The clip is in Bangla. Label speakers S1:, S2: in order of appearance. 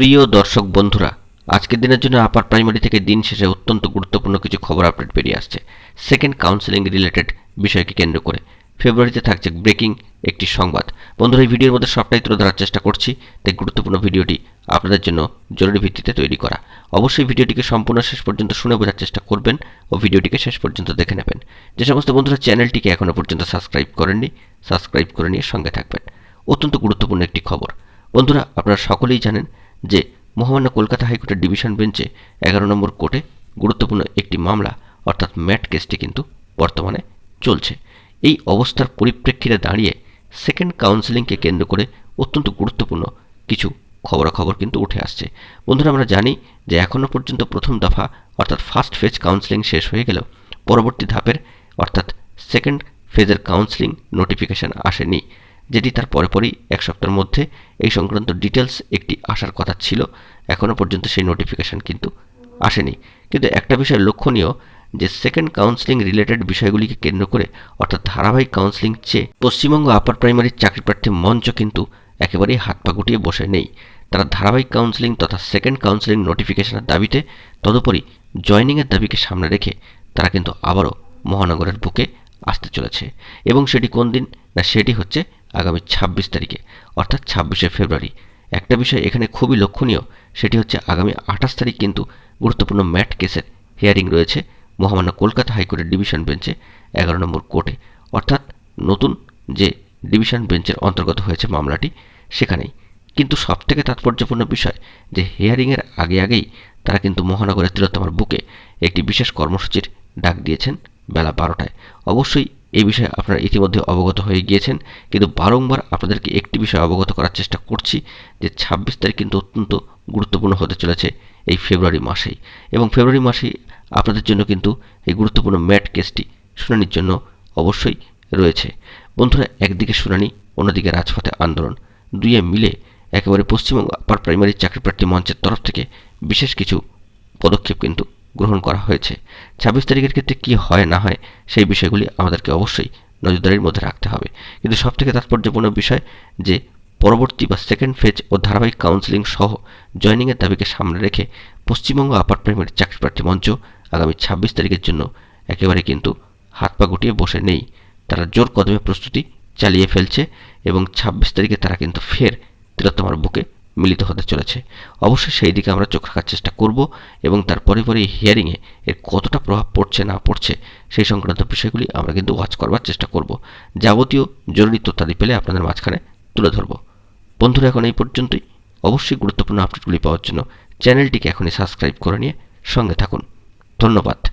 S1: প্রিয় দর্শক বন্ধুরা, আজকের দিনের জন্য আপার প্রাইমারি থেকে দিন শেষে অত্যন্ত গুরুত্বপূর্ণ কিছু খবর আপডেট বেরিয়ে আসছে। সেকেন্ড কাউন্সেলিং রিলেটেড বিষয়কে কেন্দ্র করে ফেব্রুয়ারিতে থাকছে ব্রেকিং একটি সংবাদ। বন্ধুরা, এই ভিডিওর মধ্যে সবটাই তুলে ধরার চেষ্টা করছি, তাই গুরুত্বপূর্ণ ভিডিওটি আপনাদের জন্য জরুরি ভিত্তিতে তৈরি করা। অবশ্যই ভিডিওটিকে সম্পূর্ণ শেষ পর্যন্ত শুনে বোঝার চেষ্টা করবেন ও ভিডিওটিকে শেষ পর্যন্ত দেখে নেবেন। যে সমস্ত বন্ধুরা চ্যানেলটিকে এখনও পর্যন্ত সাবস্ক্রাইব করেননি সাবস্ক্রাইব করে নিয়ে সঙ্গে থাকবেন। অত্যন্ত গুরুত্বপূর্ণ একটি খবর। বন্ধুরা, আপনারা সকলেই জানেন যে মহামান্য কলকাতা হাইকোর্টের ডিভিশন বেঞ্চে এগারো নম্বর কোর্টে গুরুত্বপূর্ণ একটি মামলা, অর্থাৎ ম্যাট কেসটি কিন্তু বর্তমানে চলছে। এই অবস্থার পরিপ্রেক্ষিতে দাঁড়িয়ে সেকেন্ড কাউন্সেলিংকে কেন্দ্র করে অত্যন্ত গুরুত্বপূর্ণ কিছু খবরাখবর কিন্তু উঠে আসছে। বন্ধুরা, আমরা জানি যে এখনও পর্যন্ত প্রথম দফা, অর্থাৎ ফার্স্ট ফেজ কাউন্সেলিং শেষ হয়ে গেলেও পরবর্তী ধাপের, অর্থাৎ সেকেন্ড ফেজের কাউন্সেলিং নোটিফিকেশন আসেনি। যেটি তার পরে পরেই এক সপ্তাহের মধ্যে এই সংক্রান্ত ডিটেলস একটি আসার কথা ছিল। এখনও পর্যন্ত সেই নোটিফিকেশন কিন্তু আসেনি। কিন্তু একটা বিষয় লক্ষণীয় যে সেকেন্ড কাউন্সেলিং রিলেটেড বিষয়গুলিকে কেন্দ্র করে, অর্থাৎ ধারাবাহিক কাউন্সেলিং চেয়ে পশ্চিমবঙ্গ আপার প্রাইমারির চাকরি প্রার্থী মঞ্চ কিন্তু একেবারেই হাত পা গুটিয়ে বসে নেই। তারা ধারাবাহিক কাউন্সেলিং তথা সেকেন্ড কাউন্সেলিং নোটিফিকেশনের দাবিতে তদুপরি জয়নিংয়ের দাবিকে সামনে রেখে তারা কিন্তু আবারও মহানগরের বুকে আসতে চলেছে। এবং সেটি কোন দিন? না, সেটি হচ্ছে আগামী ছাব্বিশ তারিখে, অর্থাৎ ছাব্বিশে ফেব্রুয়ারি। একটা বিষয় এখানে খুবই লক্ষণীয়, সেটি হচ্ছে আগামী আঠাশ তারিখ কিন্তু গুরুত্বপূর্ণ ম্যাট কেসের হিয়ারিং রয়েছে মহামান্য কলকাতা হাইকোর্টের ডিভিশন বেঞ্চে এগারো নম্বর কোর্টে। অর্থাৎ নতুন যে ডিভিশন বেঞ্চের অন্তর্গত হয়েছে মামলাটি, সেখানেই। কিন্তু সবথেকে তাৎপর্যপূর্ণ বিষয় যে হিয়ারিংয়ের আগে আগেই তারা কিন্তু মহানগরের তিলোত্তমার বুকে একটি বিশেষ কর্মসূচির ডাক দিয়েছেন বেলা বারোটায়। অবশ্যই এই বিষয়ে আপনারা ইতিমধ্যে অবগত হয়ে গিয়েছেন। কিন্তু বারংবার আপনাদেরকে একটি বিষয় অবগত করার চেষ্টা করছি যে ছাব্বিশ তারিখ কিন্তু অত্যন্ত গুরুত্বপূর্ণ হতে চলেছে এই ফেব্রুয়ারি মাসেই। এবং ফেব্রুয়ারি মাসেই আপনাদের জন্য কিন্তু এই গুরুত্বপূর্ণ ম্যাট কেসটি শুনানির জন্য অবশ্যই রয়েছে। বন্ধুরা, একদিকে শুনানি, অন্যদিকে রাজপথে আন্দোলন। দুইয়ে মিলে একেবারে পশ্চিমবঙ্গ আপার প্রাইমারি চাকরি প্রার্থী মঞ্চের তরফ থেকে বিশেষ কিছু পদক্ষেপ কিন্তু গ্রহণ করা হয়েছে। ছাব্বিশ তারিখের ক্ষেত্রে কি হয়, না হয়, সেই বিষয়গুলি আমাদেরকে অবশ্যই নজরদারির মধ্যে রাখতে হবে। কিন্তু সবথেকে তাৎপর্যপূর্ণ বিষয় যে, পরবর্তী বা সেকেন্ড ফেজ ও ধারাবাহিক কাউন্সিলিং সহ জয়নিংয়ের দাবিকে সামনে রেখে পশ্চিমবঙ্গ আপার প্রাইমারি চাকরি প্রার্থী মঞ্চ আগামী ছাব্বিশ তারিখের জন্য একেবারে কিন্তু হাত পা গুটিয়ে বসে নেই। তারা জোর কদমে প্রস্তুতি চালিয়ে ফেলছে এবং ছাব্বিশ তারিখে তারা কিন্তু ফের তিলোত্তমার বুকে মিলিত হতে চলেছে। অবশ্যই সেই দিকে আমরা চোখ রাখার চেষ্টা করব এবং তার পরে পরে এই হিয়ারিংয়ে এর কতটা প্রভাব পড়ছে, না পড়ছে, সেই সংক্রান্ত বিষয়গুলি আমরা কিন্তু ওয়াচ করবার চেষ্টা করব। যাবতীয় জরুরি তথ্যাদি পেলে আপনাদের মাঝখানে তুলে ধরব। বন্ধুরা, এখন এই পর্যন্তই। অবশ্যই গুরুত্বপূর্ণ আপডেটগুলি পাওয়ার জন্য চ্যানেলটিকে এখনই সাবস্ক্রাইব করে নিয়ে সঙ্গে থাকুন। ধন্যবাদ।